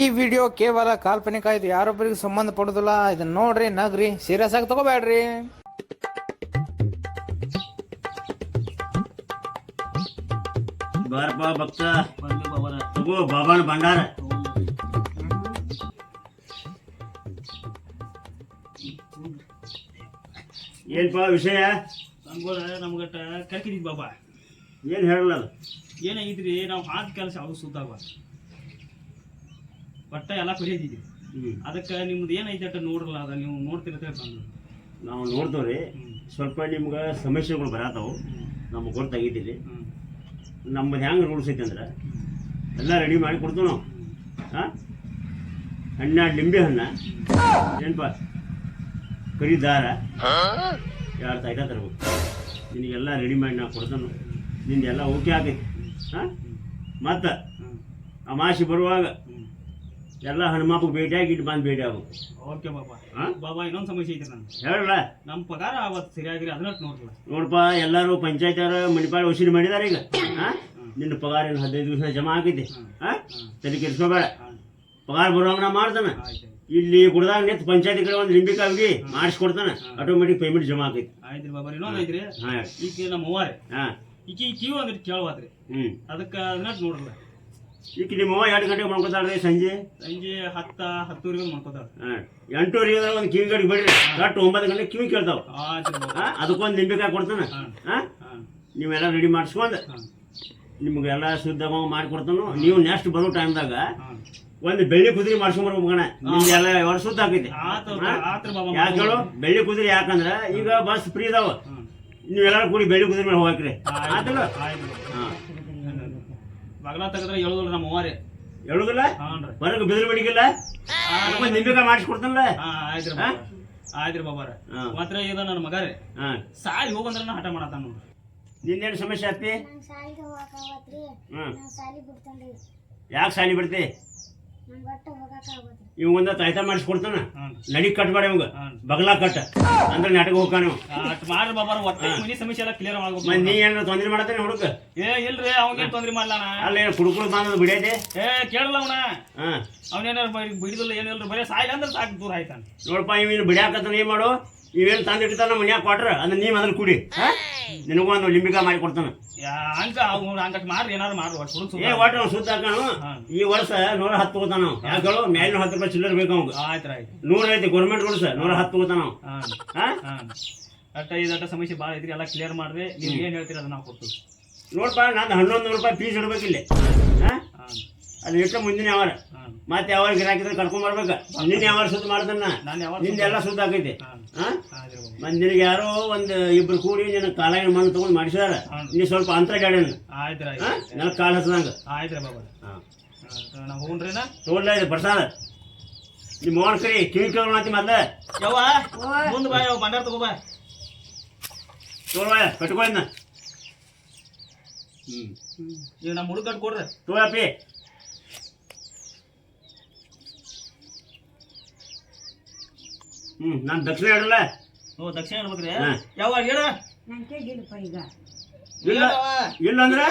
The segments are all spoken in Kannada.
ಈ ವಿಡಿಯೋ ಕೇವಲ ಕಾಲ್ಪನಿಕ ಇದು ಯಾರೊಬ್ಬರಿಗೂ ಸಂಬಂಧ ಪಡುದಿಲ್ಲ ಇದನ್ನ ನೋಡ್ರಿ ನಗ್ರಿ ಸೀರಿಯಸ್ ಆಗಿ ತಗೋಬೇಡ್ರಿ. ಬಾರಪ್ಪ ಭಕ್ತ. ತಗೋ ಬಾಬಾನ ಭಂಡಾರ ಏನ್ಪಾ ವಿಷಯ? ಸಂಗೋಳ ನಮ್ಗಟ್ಟ ಕರ್ಕಿದ್ವಿ ಬಾಬಾ. ಏನ್ ಹೇಳಲ್ಲ ಏನಾಗಿದ್ರಿ ನಾವು ಹಾಕಿ ಕೆಲಸ ಅವ್ರು ಸುತ್ತಾವ ಒಟ್ಟ ಎಲ್ಲ ಕರಿಯದಿದ್ವಿ ಹ್ಮ್. ಅದಕ್ಕೆ ನಿಮ್ದು ಏನೈತೆ ಅಟ್ಟ ನೋಡ್ರಲ್ಲ ಅದ ನೀವು ನೋಡ್ತಿರತ್ತೆ ಬಂದು ನಾವು ನೋಡ್ತೇವ್ರಿ. ಸ್ವಲ್ಪ ನಿಮ್ಗೆ ಸಮಸ್ಯೆಗಳು ಬರತಾವು ನಮ್ಗೆ ಗೊತ್ತಾಗಿದ್ದೀರಿ. ನಮ್ಮದು ಹೆಂಗೆ ರೂಲ್ಸ್ ಐತೆ ಅಂದ್ರೆ ಎಲ್ಲ ರೆಡಿ ಮಾಡಿ ಕೊಡ್ತೇವೆ ನಾವು. ಹಾಂ? ಹಣ್ಣ ಲಿಂಬೆ ಹಣ್ಣ ಏನಪ್ಪ? ಕರಿ ದಾರ. ಎರಡು ತಾಯ್ತ ತರ್ಬೇಕು? ನಿನಗೆಲ್ಲ ರೆಡಿ ಮಾಡಿ ನಾವು. ಕೊಡ್ತೇನೆ ನಿಂದೆಲ್ಲ ಓಕೆ ಆಗೈತಿ. ಹಾಂ? ಮತ್ತು ಅಮಾಶಿ ಅಮಾಸಿ ಬರುವಾಗ. ಎಲ್ಲ ಹನುಮಪ್ಪ ಭೇಟಿಯಾಗಿ ಇಟ್ಟು ಬಂದು ಭೇಟಿ ಆಗ್ಬೇಕು. ಓಕೆ ಬಾಬಾ. ಹಾ? ಬಾಬಾ ಇನ್ನೊಂದು ಸಮಸ್ಯೆ ಐತೆ ನಾನು ಹೇಳಲ್ಲ. ನಮ್ಮ ಪಗಾರ ಅವತ್ತು ಸರಿಯಾಗಿರಿ ಅದನ್ನ ನೋಡ್ರಲ್ಲ. ನೋಡಪ್ಪ ಎಲ್ಲರೂ ಪಂಚಾಯತ್ ಅವರು ಮಣಿಪಾಲ ವಸೂಲಿ ಮಾಡಿದಾರೆ ಈಗ. ಹಾಂ? ನಿನ್ನ ಪಗಾರ ಏನು ಹದಿನೈದು ದಿವಸ ಜಮಾ ಆಗಿದೆ. ಹಾಂ. ತಲೆ ಕೆಡಿಸ್ಕೋಬೇಡ. ಪಗಾರ ಬರುವಾಗ ನಾ ಮಾಡ್ತಾನೆ. ಇಲ್ಲಿ ಕುಡ್ದಾಗ ನಿಂತು ಪಂಚಾಯತಿ ಕಡೆ ಒಂದು ಲಿಂಬಿಕಾಗಿ ಮಾಡಿಸ್ಕೊಡ್ತಾನೆ. ಆಟೋಮೆಟಿಕ್ ಪೇಮೆಂಟ್ ಜಮಾ ಆಗೈತಿ ಆಯ್ತು ಬಾಬಾ ಇನ್ನೊಂದು ಐತ್ರಿ. ಹಾಂ. ಈಗ ನಮ್ಮ ಅವ್ವಾರೆ. ಹಾಂ. ಈಕಿ ಕಿವಿ ಅಂದ್ರೆ ಕೇಳುವಾದ್ರಿ. ಹ್ಞೂ ಅದಕ್ಕೆ ಅದನ್ನ ನೋಡ್ರಲ್ಲ. ಈಗ ನಿಮ್ಮವ್ವ ಎರಡು ಗಂಟೆಗೆ ಮಾಡ್ಕೊತಾಳ್ರಿ ಸಂಜೆ? ಸಂಜೆ ಹತ್ತ ಹತ್ತುವರೆಗೆ ಮಾಡ್ಕೋತಾಳ. ಹಾಂ ಎಂಟೂವರೆಗೆ ಒಂದು ಕಿವಿ ಗಡಿಗೆ ಬಿಡ್ರಿ. ಕರೆಕ್ಟ್ ಒಂಬತ್ತು ಗಂಟೆಗೆ ಕಿವಿ ಕೇಳ್ತಾವ. ಹಾಂ ಅದಕ್ಕೊಂದು ನಿಂಬೆಕಾಯಿ ಕೊಡ್ತಾನೆ. ಹಾಂ ನೀವೆಲ್ಲ ರೆಡಿ ಮಾಡಿಸ್ಕೊಂಡು ನಿಮಗೆಲ್ಲ ನಿಮ್ಗೆಲ್ಲ ಶುದ್ಧ ಮಾಡಿಕೊಡ್ತಾನು ನೀವು ನೆಕ್ಸ್ಟ್ ಬರೋ ಟೈಮ್ದಾಗ ಒಂದು ಬೆಳ್ಳಿ ಕುದುರೆ ಮಾಡ್ಸ್ಕೊಂಬರ್ಬೇಕಣ ನಿಮ್ದೆಲ್ಲ ಎರಡು ಸುದ್ದ ಬಾಬಾ ಯಾಕೆ ಹೇಳು? ಬೆಳ್ಳಿ ಕುದುರೆ ಯಾಕಂದ್ರೆ ಈಗ ಬಸ್ ಫ್ರೀ ಇದಾವ ನೀವೆಲ್ಲರೂ ಕೂಡಿ ಬೆಳ್ಳಿ ಕುದುರೆ ಮೇಲೆ ಹೋಗ್ರಿ ಆಯ್ತಲ್ಲ ಹಾ. ಬಗಲ ತೆಗೆದ್ರೆ ಹೇಳುದಿಲ್ಲ ನಮ್ಮ ಅವ್ವಾರೆ. ಹೇಳುದಿಲ್ಲ ಹಾಂ ರೀ. ಹೊರಗೆ ಬೆದ್ರ ಬಡಿಗಿಲ್ಲ ನಿಂಬಿಕಾಯಿ ಮಾಡಿಸ್ಕೊಡ್ತಾನಲ್ಲ? ಹಾಂ ಆಯ್ತು ರೀ ಬಾಬಾ. ಆಯ್ತು ರೀ. ಬಾಬಾರ ಹಾ. ಮಾತ್ರ ಇದು ನನ್ನ ಮಗ ರೀ. ಹಾ. ಸಾಲಿ ಹೋಗಂದ್ರೆ ಹಠ ಮಾಡತ್ತಾನ ನೋಡ್ರಿ. ನಿನ್ನೇನು ಸಮಸ್ಯೆ ಆತಿ ನಂಗೆ ಹೋಗಕ್ಕಾಗತ್ರಿ ಹ್ಮ್. ಬಿಡ್ತೇನ್ರಿ. ಯಾಕೆ ಸಾಲಿ ಬಿಡ್ತಿ? ಇವ್ ಒಂದ ತಾಯ್ತ ಮಾಡಿಸ್ಕೊಡ್ತಾನ. ನಡಿ ಕಟ್ ಮಾಡಿ ಇವಂಗ. ಬಗಲ ಕಟ್. ಅಂದ್ರೆ ನಾಟಕ ಹೋಗ್ಕಾನ ಅಟ್ ಮಾಡ್ರಿ ಬಾಬಾರ ಒಟ್ಟೆ ಮನಿ ಸಮಸ್ಯೆ ಎಲ್ಲ ಕ್ಲಿಯರ್ ಮಾಡ್ಬೇಕು ನೀ ಏನಾರ ತೊಂದ್ರೆ ಮಾಡತ್ತೇನೆ ಹುಡುಕ ಏ ಇಲ್ರಿ ಅವಂಗೇನ್ ತೊಂದ್ರೆ ಮಾಡಲ್ಲ ಅಲ್ಲ ಏನು ಕುಡುಕುಳು ಬಂದದ ಬಿಡೈತೆ? ಏ ಕೇಳಲ್ಲ ಅವನ. ಹಾ. ಅವನೇನಾರ ಬಿಡಿದಿಲ್ಲ ಏನಿಲ್ಲ ಬರೀ ಸಾಯಿಲ್ಲ ಅಂದ್ರೆ ಸಾಕು ದೂರ ಆಯ್ತಾನ. ನೋಡಪ್ಪ ಇವ್ ಬಿಡ್ಯಾಕತ್ತಾನ ಏನ್ ಮಾಡು? ಇವೇನು ತಂದಿಡ್ತಾನ ಮನ್ಯಾಗ ಕೊಟ್ರ ಅದ್ ನೀ ಅದನ್ನ ಕುಡಿ? ನಿನಗೂ ಒಂದು ಲಿಂಬಿಕಾ ಮಾಡಿ ಕೊಡ್ತಾನ. ಯಾ ಹಂಗ ಅವ್ನು ಹಂಗಟ್ ಮಾಡ್ರಿ ಏನಾರು ಮಾಡ್ರಿ ಒಟ್ಟು ಹುಡುಗ ಏ ಒಟ್ಟು ಅವ್ನು ಸುತ್ತ ಹಾಕಣ. ಈ ವರ್ಷ ನೂರ ಹತ್ತು ತಗೋತಾನ ಅವ ಯಾಕಳು ಮೇಲಿನ ಹತ್ತು ರೂಪಾಯಿ ಚಿಲ್ಲರ್ ಬೇಕು ಅವ್ ಆಯ್ತು ಆಯ್ತು. ನೂರ ಐತಿ ಗೌರ್ಮೆಂಟ್ ರೂಲ್ಸ್ ನೂರ ಹತ್ತು ಹೋಗ್ತಾನ ಅಟ್ಟ ಇದಟ್ಟ ಸಮಸ್ಯೆ ಭಾಳ ಐತ್ರಿ ಎಲ್ಲ ಕ್ಲಿಯರ್ ಮಾಡ್ರಿ. ನೀವು ಏನು ಹೇಳ್ತೀರಿ ಅದನ್ನ ನಾವು ಕೊಡ್ತೀವಿ. ನೋಡ್ಪ ನಾನು ಹನ್ನೊಂದು ನೂರು ರೂಪಾಯಿ ಫೀಸ್ ಇಡ್ಬೇಕಿಲ್ಲ. ಹಾಂ. ಅದು ಎಷ್ಟು ಮುಂದಿನ ಯಾವಾರ ಹಾಂ. ಮತ್ತೆ ಯಾವಾಗ ಗಿರಾಕಿದ್ರೆ ಕರ್ಕೊಂಡ್ ಬರ್ಬೇಕ? ನಿನ್ನ ಯಾವಾರ ಸುತ್ತ ಮಾಡ್ದನ್ನ ನಿಂದೆಲ್ಲ ಸುತ್ತ ಆಕೈತಿ. ಮತ್ತೆ ನಿನಗೆ ಯಾರೋ ಒಂದು ಇಬ್ರು ಕೂಡಿ ನಿನ್ನ ಕಾಲಾಗಿನ ಮಣ್ಣು ತಗೊಂಡು ಮಾಡಿಸಿದಾರ. ನೀ ಸ್ವಲ್ಪ ಅಂತರ ಗಾಡಿ ನೆಲ ಕಾಲು ಹತ್ತದಂಗ ತೋಡ್ಲ ಇದು ಪ್ರಸಾದ ನಿಮ್ಮ ಮೋಹನ್ ಕರಿ ಕಿವಿ ಕೇಳೋಣ ಮತ್ತೆ ಮೊದ್ಲ. ಯವ್ವ? ಮುಂದೆ ಬಾ ಯಾವ ಬಂಡಾರ ತಗೋ ಬಾ. ತೋರ್ವ ಕಟ್ಕೊಳ್ಳಿನ ಹ್ಮ್. ಈಗ ನಮ್ಮ ಹುಡುಗ ಕಟ್ ಕೊಡ್ರಿ ಹ್ಮ್ ನಾನು ದಕ್ಷಿಣ ಹೇಳಲ್ಲ ಓ ದಕ್ಷಿಣ ಹೇಳ್ಬೇಕ್ರಿ ಹಾ. ಯಾವಾಗ ಹೇಳ? ಇಲ್ಲಪ್ಪ ಈಗ. ಇಲ್ಲ ಇಲ್ಲ ಅಂದ್ರೆ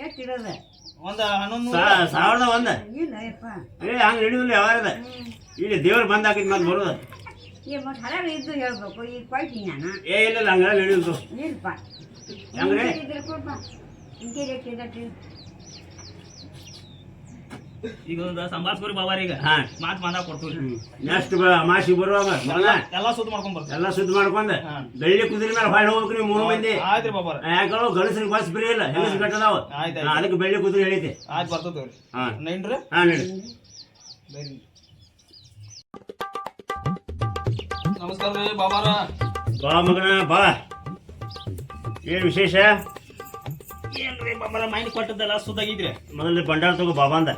ಎಷ್ಟಿರೋದ? ಒಂದ್ ಹನ್ನೊಂದು ಸಾ- ಸಾವಿರದ ಒಂದ. ಇಲ್ಲ ಯಪ್ಪ. ಏ ಹಂಗೆ ಹಿಡಿದಿಲ್ಲ ಯಾವಾರದ ಇಲ್ಲಿ ದೇವ್ರು ಬಂದ್ ಹಾಕಿದ್ ಮತ್ತೆ ಬರೋದ. ಮತ್ತೆ ಇದ್ದು ಹೇಳ್ಬೇಕು. ಈಗ ಕೊಯ್ತೀನಿ ನಾನು. ಏ ಇಲ್ಲ ಇಲ್ಲ ಹಂಗೆಲ್ಲ ಹಿಡಿದು ಇಲ್ಲಪ್ಪ ಹೆಂಗ್ರೆ? ಇದ್ರೆ ಕೊಡಪ್ಪ ಹಿಂಗೆ ರೇಟ್ ಈಗ ಒಂದು ಸಂಭಾಳ್ಸ್ಕೊರಿ ಬಾಬಾರಿ ಈಗ. ಹಾ. ಮಾತ್ ಮಾತಾ ಕೊಡ್ತೀವಿ. ನೆಕ್ಸ್ಟ್ ಮಾಸಿ ಬರುವಾಗ ಮೊದಲ ಎಲ್ಲ ಸುದ್ದಿ ಮಾಡ್ಕೊಂಡ್ ಬರ್ತೀವಿ. ಎಲ್ಲ ಸುದ್ದಿ ಮಾಡ್ಕೊಂಡ ಹಾ. ಬೆಳ್ಳಿ ಕುದುರೆ ಮೇಲೆ ಹೊಳ್ಳಿ ಹೋಗ್ಬೇಕು ನೀವು ಮೂರು ಮಂದಿ. ಆಯ್ತ್ರಿ ಬಾಬಾರ. ಯಾಕೋ ಗಣಸರಿಗೆ ಬಸ್ ಬರೀ ಇಲ್ಲ. ಹೆಂಗಸ್ ಕಟ್ಟದಾವ? ಆಯ್ತು ಹಾ, ಅದಕ್ಕೆ ಬೆಳ್ಳಿ ಕುದುರೆ ಹೇಳಿದೆ ಆಯ್ತು ಬರ್ತೇವ್ರಿ ಹಾ. ನೈನ್ರಿ ಹಾ ನಡಿ ನಮಸ್ಕಾರ ರೀ ಬಾಬಾರ. ಬಾ ಮಗನ ಬಾ. ಏನ್ ವಿಶೇಷ? ಏನ್ರಿ ಬಾಬಾರ ಮೈಂಡ್ ಕೊಟ್ಟದ್ದೆಲ್ಲ ಸುದ್ದಾಗಿದ್ರಿ. ಮೊದಲೇ ಬಂಡಾರ ತಗೋ ಬಾಬಾ ಅಂದ.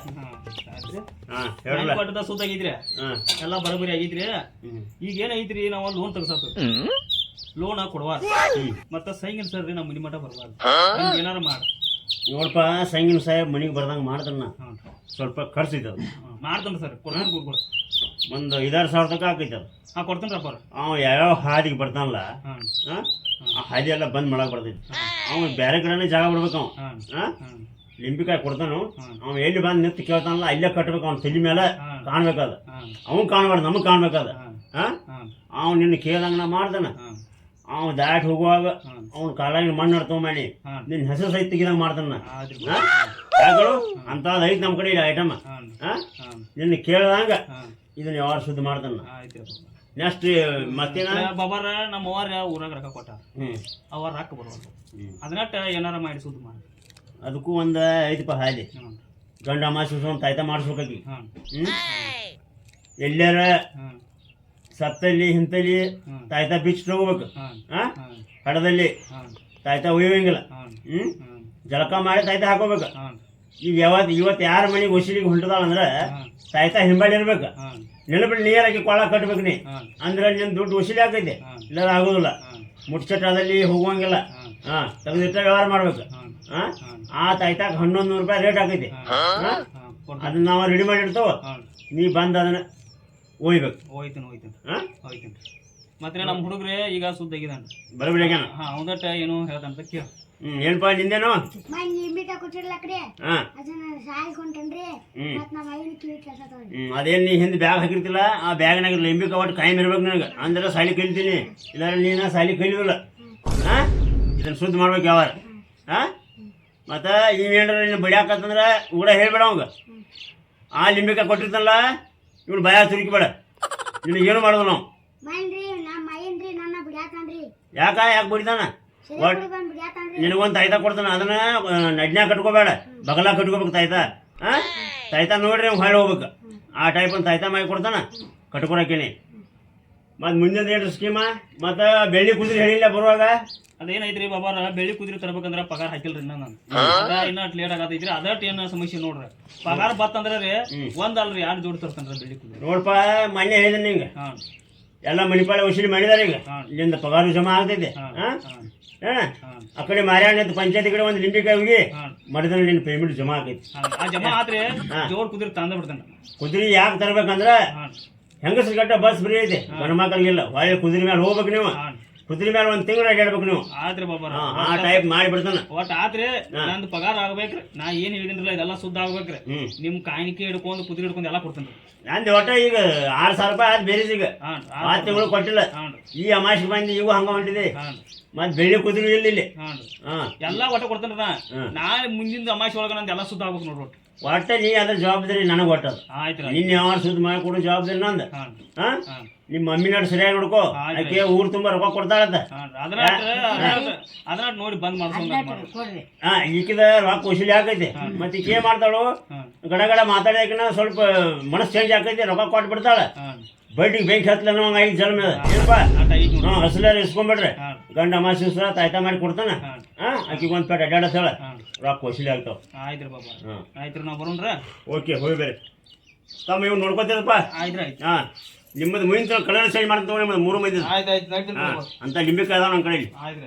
ಕೊಟ್ಟದ ಸುದ್ದಾಗಿದ್ರಿ ಹಾ. ಎಲ್ಲ ಬರಬರಿ ಆಗಿದ್ರಿ? ಈಗ ಏನೈತ್ರಿ ನಾವು ಲೋನ್ ತೆಗ್ಸಾತು. ಲೋನ್ ಕೊಡಬಾರ್ದು. ಮತ್ತ ಸೈಂಗಿನ ಸರ್ ನಮ್ಮ ಮನಿ ಮಠ ಬರಬಾರ್ದು. ಏನಾರ ಮಾಡ. ನೋಡಪ್ಪ ಸಂಗಿನ ಸಾಹೇಬ್ ಮನಿಗೆ ಬರ್ದಂಗ ಮಾಡ್ದನ್ನ ಸ್ವಲ್ಪ ಖರ್ಚು ಐತೆ ಅದು. ಮಾಡ್ತಾನೆ ಸರ್ ಕೊಡ್ತಾನೆ ಗುರುಗಳು ಒಂದು ಐದಾರು ಸಾವಿರ ತನಕ ಆಕೈತೆ ಅದು. ಹಾಂ ಕೊಡ್ತಾನೆ ರಪ್ಪ ಅವ ಯಾವ್ಯಾವ ಹಾದಿಗೆ ಬರ್ತಾನಲ್ಲ ಆ ಹಾದಿ ಎಲ್ಲ ಬಂದ್ ಮಾಡಕ್ ಬರ್ತೈತಿ. ಅವ ಬೇರೆ ಕಡೆನೇ ಜಾಗ ಬಿಡ್ಬೇಕು ಅವ. ಹಾಂ? ಲಿಂಬಿಕಾಯಿ ಕೊಡ್ತಾನು? ಅವ್ನು ಅವ ಎಲ್ಲಿ ಬಂದು ನಿಂತು ಕೇಳ್ತಾನಲ್ಲ ಅಲ್ಲೇ ಕಟ್ಟಬೇಕು ಅವ್ನ ತಲೆ ಮೇಲೆ ಕಾಣ್ಬೇಕಾದ. ಅವ್ನು ಕಾಣ್ಬಾರ್ದು ನಮಗೆ ಕಾಣ್ಬೇಕದ. ಅವ್ನು ನಿನ್ನ ಕೇಳ್ದಂಗ ನಾ ಮಾಡ್ತಾನ ಅವನು ಅವ ದಾಟ್ ಹೋಗುವಾಗ ಅವ್ನು ಕಾಲಾಗಿ ಮಣ್ಣು ನಡ್ತವ ಮಾಡಿ ನಿನ್ನ ಹೆಸರು ಸಹಿತ ತೆಗಿದಂಗ ಮಾಡ್ತಾನ. ಆದ್ರಿ ಐತೆ ಯಾಕಳು ಅಂಥದ್ದು ಐತಿ ನಮ್ಮ ಕಡೆ ಇಲ್ಲ ಐಟಮ್ ಹಾಂ? ನಿನ್ನ ಕೇಳ್ದಂಗ ಇದನ್ನ ಯಾವ ಶುದ್ಧ ಮಾಡ್ತಾನ. ನೆಕ್ಸ್ಟ್ ಮತ್ತೇನ? ಬಾಬಾರ ನಮ್ಮ ಅವ್ರ ಊರಾಗ ರೊಕ್ಕ ಕೊಟ್ಟ. ಅವ್ರ ರೊಕ್ಕ ಬರೋದು ಅದನ್ನ ಅದನ್ನಟ್ಟ ಏನಾರ ಮಾಡಿ ಶುದ್ಧ ಮಾಡಿ. ಅದಕ್ಕೂ ಒಂದು ಐದು ರೂಪಾಯಿ ಹಾಲಿ ಗಂಡ ಅಮಾಸಿ ಒಂದು ತಾಯ್ತ ಮಾಡಿಸ್ಬೇಕಾಗಿ ಎಲ್ಲರ ಹ್ಮ್. ಎಲ್ಲಾರ ಹಾಂ ಸತ್ತಲ್ಲಿ ಹಿಂತಲ್ಲಿ ತಾಯ್ತ ಬಿಚ್ಚಿ ತಗೋಬೇಕು ಹಾಂ ಹಡದಲ್ಲಿ. ತಾಯ್ತ ಒಯ್ಯಂಗಿಲ್ಲ ಹಾಂ ಹ್ಮ್. ಹಾಂ ಜಳಕ ಮಾಡಿ ತಾಯ್ತ ಹಾಕೋಬೇಕು. ಈಗ ಯಾವತ್ತು ಇವತ್ತು ಯಾರ ಮನೆಗೆ ಹೊಸಿಲಿಗೆ ಹೊಂಟದಾಳ ಅಂದ್ರೆ ಹಾಂ ತಾಯ್ತ ಹಿಂಬಾಳಿ ಇರ್ಬೇಕು. ನೆನಪಲ್ಲಿ ನೀರಾಗಿ ಕೊಳ ಕಟ್ಬೇಕು ನೀ. ಅಂದ್ರೆ ನಿನ್ ದುಡ್ಡು ಒಸಿಲಿ ಆಗೈತೆ ಇಲ್ಲ ಆಗೋದಿಲ್ಲ. ಮುಟ್ಚಟದಲ್ಲಿ ಹೋಗುವಂಗಿಲ್ಲ. ಹಾಂ ಹಾ ತೆಗೆದಿಟ್ಟ ವ್ಯವಹಾರ ಮಾಡ್ಬೇಕು. ಹಾಂ ಆಯ್ತಾ ಹನ್ನೊಂದು ನೂರು ರೂಪಾಯಿ ರೇಟ್ ಆಗೈತಿ ಅದನ್ನ ನಾವು ರೆಡಿ ಮಾಡಿರ್ತಾವ ಇಡ್ತೇವ ನೀ ಬಂದು ಅದನ್ನ ಒಯ್ಬೇಕು. ಹೋಯ್ತೀನಿ ಹೋಯ್ತೀನಿ ಹಾ ಹೋಯ್ತೀನಿ ಮತ್ತೆ ನಮ್ಮ ಹುಡುಗ್ರೆ ಈಗ ಸುದ್ದ ಆಗಿದಾನ ಬರಬಿಡಿ ಹಾಂ ಅವದಟ್ಟ ಏನು ಹೇಳ್ದಂತ ಕೇಳ. ಹ್ಮ್ ಏನಪ್ಪ ನಿಂದೇನು ಲಿಂಬಿಕಾಯಿ ಕೊಟ್ಟಿರ್ಲಕ್ರಿ ಹಾ ಅದನ್ನ ಸಾಯ್ಕೊಂಟನ್ರಿ ಹ್ಮ್. ಮತ್ ನಮ್ಮ ಐದು ಕಿವಿ ಕೆಲಸ ತಗೊಂಡ್ರಿ ಹ್ಮ್ ಅದೇನ್ ನೀ ಹಿಂದೆ ಬ್ಯಾಗ್ ಹಾಕಿರ್ತಿಲ್ಲ? ಆ ಬ್ಯಾಗ್ನಾಗ ಲಿಂಬಿಕ ಒಟ್ಟು ಕಾಯಂ ಇರ್ಬೇಕು ನನಗೆ. ಅಂದ್ರೆ ಸಾಲಿ ಕಲಿತೀನಿ ಇಲ್ಲ ನೀನ ಸಾಲಿ ಕಲಿಯೋಲ್ಲ ಹಾ ಇದನ್ನ ಶುದ್ಧ ಮಾಡ್ಬೇಕು ಯಾವಾಗ? ಹಾ ಮತ್ತ ಇವೇನ್ರ ನೀನು ಬಡಿಯಾಕತ್ತಂದ್ರ ಕೂಡ ಹೇಳ್ಬೇಡ ಅವಂಗ. ಆ ಲಿಂಬಿಕಾಯಿ ಕೊಟ್ಟಿರ್ತಲ್ಲ ಇವನು ಭಯ ತುರುಕಿಬೇಡ ನಿನಗೆ ಏನು ಮಾಡೋದು ನಾವು? ನನ್ನ ಯಾಕ ಯಾಕೆ ಬಡಿತಾನ? ನಿನಗೊಂದು ತಾಯ್ತ ಕೊಡ್ತಾನ ಅದನ್ನ ನಡ್ನ್ಯಾಗ ಕಟ್ಕೋಬೇಡ. ಬಗಲ ಕಟ್ಕೋಬೇಕು ತಾಯ್ತ. ಹಾಂ ತಾಯ್ತ ನೋಡ್ರಿ ಹೊಳ್ಳಿ ಹೋಗ್ಬೇಕು. ಆ ಟೈಪ್ ಒಂದು ತಾಯ್ತ ಮಾಡಿ ಕೊಡ್ತಾನ ಕಟ್ಕೊಡಕೇನಿ ಮತ್ತು ಮುಂದಿನ ಏನು ಸ್ಕೀಮ ಮತ್ತು ಬೆಳ್ಳಿ ಕುದುರೆ ಹೇಳಿಲ್ಲ ಬರುವಾಗ? ಅದೇನೈತ್ರಿ ಬಾಬಾರ ಬೆಳ್ಳಿ ಕುದುರೆ ತರಬೇಕಂದ್ರ ಪಗಾರ ಹಾಕಿಲ್ರಿ ಇನ್ನ ನಾನು. ಅದ ಇನ್ನ ಲೇಟ್ ಆಗತೈತ್ರಿ. ಅದಟ್ ಏನ ಸಮಸ್ಯೆ ನೋಡ್ರಿ. ಪಗಾರ ಬತ್ತಂದ್ರ ರೀ ಒಂದ್ ಅಲ್ರಿ ಯಾರು ಜೋಡಿ ತರ್ತಾನ್ರಿ ಬೆಳ್ಳಿ ಕುದುರೆ. ನೋಡಪ್ಪ ಮನೆ ಹೇಳಿದೆ ನಿಂಗೆ? ಎಲ್ಲ ಮಣಿಪಾಲ ವಸೂಲಿ ಮಾಡಿದಾರೆ ಈಗ? ಇಲ್ಲಿಂದ ಪಗಾರ ಜಮಾ ಆಗ್ತೈತೆ. ಆ ಕಡೆ ಮಾರ್ಯಾಣ ಪಂಚಾಯತಿ ಕಡೆ ಒಂದು ಲಿಂಬಿಕಾಯಿ ಹೋಗಿ ಮಾಡಿದ್ರೆ ನಿನ್ನ ಪೇಮೆಂಟ್ ಜಮಾ ಆಗೈತಿ. ಜಮಾ ಆದ್ರೆ ಜೋರ್ ಕುದುರೆ ತಂದ ಬಿಡ್ತಾನೆ. ಕುದುರೆ ಯಾಕೆ ತರ್ಬೇಕಂದ್ರ ಹೆಂಗಸ್ರ ಗಟ್ಟ ಬಸ್ ಬರೀ ಐತೆ. ಮನ ಮಕ್ಕಳಿಗೆಲ್ಲ ಒಳ್ಳೆ ಕುದುರೆ ಮೇಲೆ ಹೋಗ್ಬೇಕು ನೀವು. ಕುದುರೆ ಮೇಲೆ ಒಂದು ತಿಂಗಳ ಅಡ್ಡಾಡ್ಬೇಕು ನೀವು. ಆದ್ರೆ ಬಾಬಾ ಆ ಟೈಪ್ ಮಾಡಿ ಬಿಡ್ತಾನ. ಒಟ್ಟು ಆತ್ರಿ ನಂದು ಪಗಾರ ಆಗ್ಬೇಕ್ರಿ. ನಾ ಏನ್ ಹೇಳಿದಿನ್ರಲ್ಲ ಇದೆಲ್ಲ ಸುದ್ದ ಆಗ್ಬೇಕ್ರಿ. ನಿಮ್ ಕಾಯಿನಿಕೆ ಹಿಡ್ಕೊಂಡು ಕುದುರೆ ಹಿಡ್ಕೊಂಡು ಎಲ್ಲ ಕೊಡ್ತೀನಿ. ನಂದು ಒಟ್ಟ ಈಗ ಆರು ಸಾವಿರ ರೂಪಾಯಿ ಆದ್ ಬೇರೆ ಈಗ. ಆ ತಿಂಗಳು ಕೊಟ್ಟಿಲ್ಲ. ಈ ಅಮಾಸಿಗೆ ಬಂದು ಈಗ ಹಂಗ ಹೊಂಟಿದೆ. ಮತ್ತೆ ಬೆಳ್ಳಿ ಕುದುರೆ ಇಲ್ಲ ಇಲ್ಲಿ. ಎಲ್ಲಾ ಒಟ್ಟ ಕೊಡ್ತೇನೆ ನಾ. ಮುಂದಿನ ಅಮಾಶಿ ಒಳಗ ನಂದು ಎಲ್ಲ ಸುದ್ದ ಆಗ್ಬೇಕು ನೋಡ್ರಿ ಒಟ್ಟು ಒಟ್ಟ ನೀ ಅದ್ರ ಜವಾಬ್ದಾರಿ ನನಗೆ ಒಟ್ಟದು ಆಯ್ತು ನಿನ್ನ ಯಾರು ಸುದ್ದಿ ಮಾಡಿ ಕೊಡೋ ಜವಾಬ್ದಾರಿ ನಂದು. ಹಾ ನಿಮ್ಮ ಮಮ್ಮಿ ನೋಡಿ ಸರಿಯಾಗಿ ನೋಡ್ಕೋ. ಅದಕ್ಕೆ ಆಕೆ ಊರ್ ತುಂಬಾ ರೊಕ್ಕ ಕೊಡ್ತಾಳಂತ. ನೋಡಿ ಬಂದ್ ಮಾಡ್ಕೊಂಡು ಮಾಡ್ರಿ ಕೊಡ್ರಿ. ಹಾ ಈಕಿದ ರೊಕ್ಕ ವಸೂಲಿ ಆಗೈತೆ ಮತ್ತೆ ಈಕೆ ಏನ್ ಮಾಡ್ತಾಳು? ಗಡಗಡ ಗಡ ಗಡ ಮಾತಾಡೋಕಿನ ಸ್ವಲ್ಪ ಮನಸ್ಸು ಚೇಂಜ್ ಆಕೈತಿ ರೊಕ್ಕ ಕೊಟ್ಟು ಬಿಡ್ತಾಳ. ಬಡ್ಡಿಗೆ ಬೆಂಕಿ ಹತ್ತಲ ಐದು ಜನ ಮೇಲೆ. ಏನಪ್ಪ? ಹಾ ಹಸಲಾರ ಇಸ್ಕೊಂಬಿಡ್ರಿ. ಗಂಡ ಮಾಸಿ ಉಸ್ರ ತಾಯ್ತ ಮಾಡಿ ಕೊಡ್ತಾನ. ಹಾಂ. ಆಕಿಗೆ ಒಂದು ಪೇಟ ಅಡ್ಡಾಡತ್ ಹೇಳ. ಹಾ. ರೊಕ್ಕ ವಸೂಲಿ ಆಗ್ತಾವ. ಆಯ್ತ್ರಿ ಬಾಬಾ. ಹಾಂ. ಆಯ್ತ್ರಿ ನಾವು ಬರೋಣ್ರ? ಓಕೆ ಹೋಗಿ ಬೇರೆ ತಮ್ಮ ಇವ್ ನೋಡ್ಕೋತೀರಪ್ಪ ಆಯ್ತ್ರಿ ಆಯ್ತು ಹಾ. ನಿಮ್ಮದು ಮುಂದಿನ ಕಲರ್ ಚೇಂಜ್ ಮಾಡ್ತಾ ತಗೊಳ್ಳಿ ನಿಮ್ಮದು ಮೂರು ಮಂದಿ ಆಯ್ತು ಆಯ್ತು ಆಯ್ತು ಹಾ ಅಂತ ಲಿಂಬಿಕಾಯಿ ಅದಾವ ನಮ್ಮ ಕಡೆ ಆಯ್ತು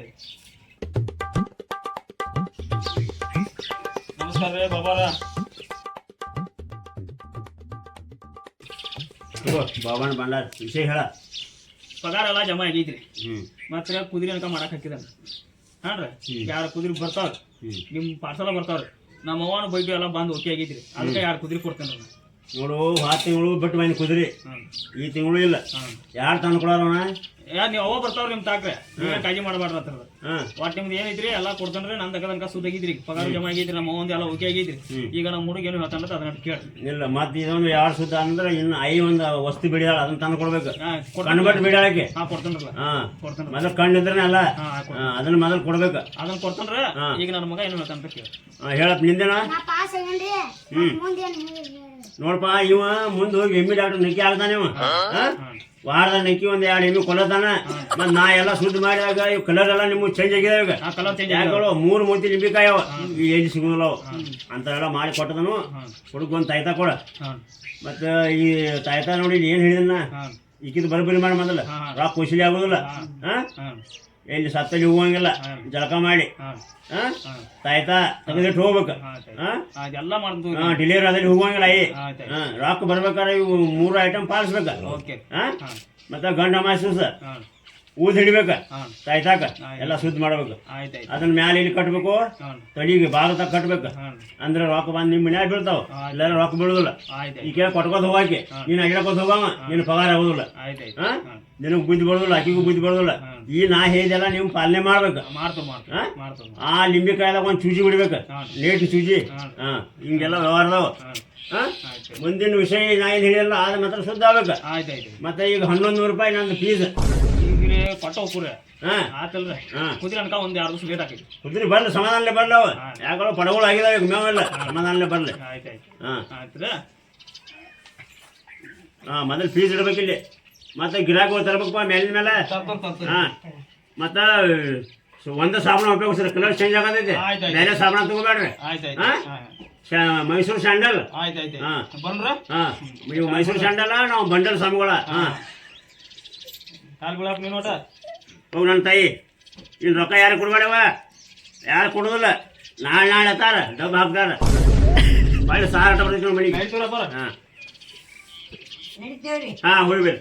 ನಮಸ್ಕಾರ ರೀ ಬಾಬಾರ. ತಗೋ ಬಾಬಾನ ಬಂಡಾರ. ವಿಷಯ ಹೇಳ. ಪಗಾರ ಎಲ್ಲ ಜಮಾ ಆಗೈತ್ರಿ ಮತ್ತೆ ಕುದುರೆ ಅಂತ ಮಾಡಕ್ ಹಾಕಿದಾನ ಹಾನ್ರಿ? ಯಾರು ಕುದುರೆ ಬರ್ತಾವ್ರಿ? ನಿಮ್ಮ ನಿಮ್ ಪಾರ್ಸಲ ಬರ್ತಾವ್ರಿ? ನಮ್ಮ ಅವ್ವನ ಬೈಕ್ ಎಲ್ಲ ಬಂದು ಓಕೆ ಆಗೈತ್ರಿ. ಅದಕ್ಕೆ ಯಾರು ಕುದುರೆ ಕೊಡ್ತೇನೆ ನೋಡು ಆ ತಿಂಗಳು ಬಿಟ್ಟು ಮೈನ್ ಕುದುರೆ. ಈ ತಿಂಗಳು ಇಲ್ಲ. ಯಾರು ತಂದು ಕೊಡೋಣ ಯಾ ನೀವು ಅವ ಬರ್ತಾವ್ರಿ ನಿಮ್ ತಾಕ್ರೆ. ನೀವೇ ಕಾಳಜಿ ಮಾಡಬಾರ್ದು ಅಂತ ಹಾ ಒಟ್ಟು ನಿಮ್ದು ಏನೈತ್ರಿ ಎಲ್ಲ ಕೊಡ್ತಾನ್ರಿ? ನಂದ ತನಕ ಸುದ್ದ ಆಗಿದ್ರಿ. ಪಗಾರ ಜಮಾ ಆಗಿದ್ರಿ. ನಮ್ಮ ಅವ್ವಂದು ಎಲ್ಲ ಓಕೆ ಆಗಿದ್ರಿ. ಈಗ ನಮ್ಮ ಹುಡುಗ ಏನು ಹೇಳ್ತಾನ ಅದನ್ನ ಕೇಳಿ ಇಲ್ಲ ಮತ್ತೆ ಇದೊಂದು ಯಾರು ಸುದ್ದ ಅಂದ್ರೆ ಇನ್ನು ಐ ಒಂದು ವಸ್ತು ಬಿಡಿಯಾಳ ಅದನ್ನ ತಂದು ಕೊಡ್ಬೇಕು. ಕಣ್ಣು ಬಿಟ್ಟು ಬಿಡಾಳಕ್ಕೆ ಹಾ ಕೊಡ್ತಾನ್ರಲ್ಲ. ಹಾ. ಕೊಡ್ತಾನ್ರಿ ಮೊದಲು ಕಣ್ಣು ಇದ್ರೆ ಅಲ್ಲ. ಅದನ್ನ ಮೊದಲು ಕೊಡ್ಬೇಕು. ಅದನ್ನ ಕೊಡ್ತಾನ್ರ? ಹಾ. ಈಗ ನನ್ನ ಮಗ ಏನು ಹೇಳ್ತಾನ ಕೇಳಿ ಹಾ, ಹೇಳಪ್ಪ ನಿಂದೇನಾ? ನಾ ನೋಡಪ್ಪ ಇವ ಮುಂದೆ ಹೋಗಿ ಎಮ್ಮಿ ಡಾಕ್ಟರ್ ನಕ್ಕಿ ಆಗ್ತಾನೆ ಇವ. ಹಾ? ವಾರದ ನಕ್ಕಿ ಒಂದ್ ಎರಡು ಎಮ್ಮಿ ಕೊಲ್ಲತಾನ ಮತ್ ನಾ ಎಲ್ಲ ಸುದ್ದಿ ಮಾಡಿದಾಗ ಇವ್ ಕಲರ್ ಎಲ್ಲ ನಿಮ್ಗೆ ಚೇಂಜ್ ಆಗಿದೆ ಇವಾಗ ಆ ಕಲರ್ ಚೇಂಜ್ ಯಾಕಳು ಮೂರು ಮೂರ್ತಿ ಲಿಂಬಿಕಾಯಿ ಅವ ಈ ಎಲ್ಲಿ ಸಿಗುದಿಲ್ಲ ಅವು. ಅಂತ ಎಲ್ಲ ಮಾಡಿ ಕೊಟ್ಟದನು. ಹುಡುಗ ಒಂದು ತಾಯ್ತ ಕೊಡ. ಮತ್ತ ಈ ತಾಯ್ತ ನೋಡಿ ಏನ್ ಹೇಳಿದನ್ನ ಈಕಿದ್ ಬರಬರಿ ಮಾಡಿ ಮೊದಲ. ರೊಕ್ಕ ಕುಶಲಿ ಆಗುದಿಲ್ಲ. ಹಾ. ಎಲ್ಲಿ ಸತ್ತಲ್ಲಿ ಹೋಗಂಗಿಲ್ಲ ಜಳಕ ಮಾಡಿ. ಹಾ. ತಾಯ್ತ? ತೆಗೆದಿಟ್ಟು ಹೋಗ್ಬೇಕು? ಹಾ ಆಯ್ತು ಹಾ? ಡಿಲಿವರಿ ಆದಲ್ಲಿ ಹೋಗಂಗಿಲ್ಲ ರಾಕ್ ಹಾ ರೊಕ್ಕ ಬರ್ಬೇಕಾದ್ರೆ ಇವು ಮೂರು ಐಟಮ್ ಪಾಲಿಸ್ಬೇಕು. ಓಕೆ ಹಾ? ಮತ್ತೆ ಗಂಡ ದಿವಸ ಹಾ. ಊದ್ ಹಿಡಿಬೇಕ. ತಾಯ್ತಾಕ ಎಲ್ಲ ಶುದ್ಧ ಮಾಡ್ಬೇಕು. ಅದನ್ನ ಮ್ಯಾಲೆ ಇಲ್ಲಿ ಕಟ್ಬೇಕು. ತಡಿಗೆ ಬಾಗದ ಕಟ್ಬೇಕು. ಅಂದ್ರೆ ರೊಕ್ಕ ಬಂದ್ ನಿಮ್ ಮನ್ಯಾಗ ಬೀಳ್ತಾವ. ಇಲ್ಲ ರೊಕ್ಕ ಬೀಳುದಿಲ್ಲ. ಆಯ್ತು ಈ ಆಯ್ತು. ಕೇಳಿ ಕೊಟ್ಕೋತ ಹೋಗಾಕಿ. ನೀನ್ ಅಗಿಡಕೋತ ಹೋಗವ. ನಿನ್ ಪಗಾರ ಆಗುದಿಲ್ಲ. ನಿನಗ್ ಬುದ್ಧಿ ಬರೋದಿಲ್ಲ ಅಕ್ಕಿಗೂ ಬುದ್ಧಿ ಬರೋದಿಲ್ಲ ಈ ನಾ ಹೇಳಿದೆಲ್ಲ ನೀವು ಪಾಲನೆ ಮಾಡ್ಬೇಕು? ಆ ಲಿಂಬೆಕಾಯಿದಾಗ ಒಂದು ಚೂಜಿ ಬಿಡ್ಬೇಕು. ಲೇಟ್ ಚೂಜಿ ಹಾಂ. ಹಿಂಗೆಲ್ಲ ವ್ಯವಹಾರದವ ಮುಂದಿನ ವಿಷಯ ನಾ ಏನು ಹೇಳಿಲ್ಲ ಆದ ಮಾತ್ರ ಶುದ್ಧ ಆಗ್ಬೇಕು. ಮತ್ತೆ ಈಗ ಹನ್ನೊಂದು ನೂರು ರೂಪಾಯಿ ನಂದು ಫೀಸ್ ಈಗ ಕೊಟ್ಟ ಹೋಗ್ರಿ ಆತಲ್ರಿ. ಕುದಿರ ಅನ್ಕ ಒಂದ್ ಎರಡು ದಿವಸ ಲೇಟ್ ಕುದುರೆ ಬರ್ಲಿ ಸಮಾಧಾನಲೆ ಬರ್ಲವ. ಹಾಂ. ಯಾಕೋ ಪಡಗಳು ಆಗಿದಾವೆ ಮೇವೆಲ್ಲ ಸಮಾಧಾನಲೆ ಬರ್ಲಿ. ಹಾಂ. ಮೊದಲು ಫೀಸ್ ಇಡ್ಬೇಕಿಲ್ಲಿ ಮತ್ತೆ ಗಿರಾಕಿ ತರ್ಬೇಕಪ್ಪ ಮೇಲಿನ ಮೇಲೆ. ಹಾ. ಮತ್ತೆ ಒಂದು ಸಾಬೂನು ಉಪಯೋಗಿಸ್ರಿ. ಕಲರ್ ಚೇಂಜ್ ಆಗತೈತಿ. ಬೇರೆ ಸಾಬೂನ ತಗೋಬೇಡ್ರಿ ಮೈಸೂರು ಸ್ಯಾಂಡಲ್ ಹಾಂ. ನೀವು ಮೈಸೂರು ಸ್ಯಾಂಡಲ್ ನಾವು ಬಂಡಲ್ ಸಾಮಾನುಗಳ ಹಾಂ. ಕಾಲು ನನ್ನ ತಾಯಿ. ನೀನು ರೊಕ್ಕ ಯಾರು ಕೊಡ್ಬೇಡವ? ಯಾರು ಕೊಡೋದಿಲ್ಲ. ನಾಳೆ ನಾಳೆ ಹತ್ತಾರ ಡಬ್ಬ ಹಾಕ್ತಾರ. ಬಾಳೆ ಸಾರ ಆಟ ಬರ್ತೀನಿ ಮನೆಗೆ. ಆಯ್ತು ಹಾಂ ಹಾಂ. ಹೋಗ್ಬೇಡಿ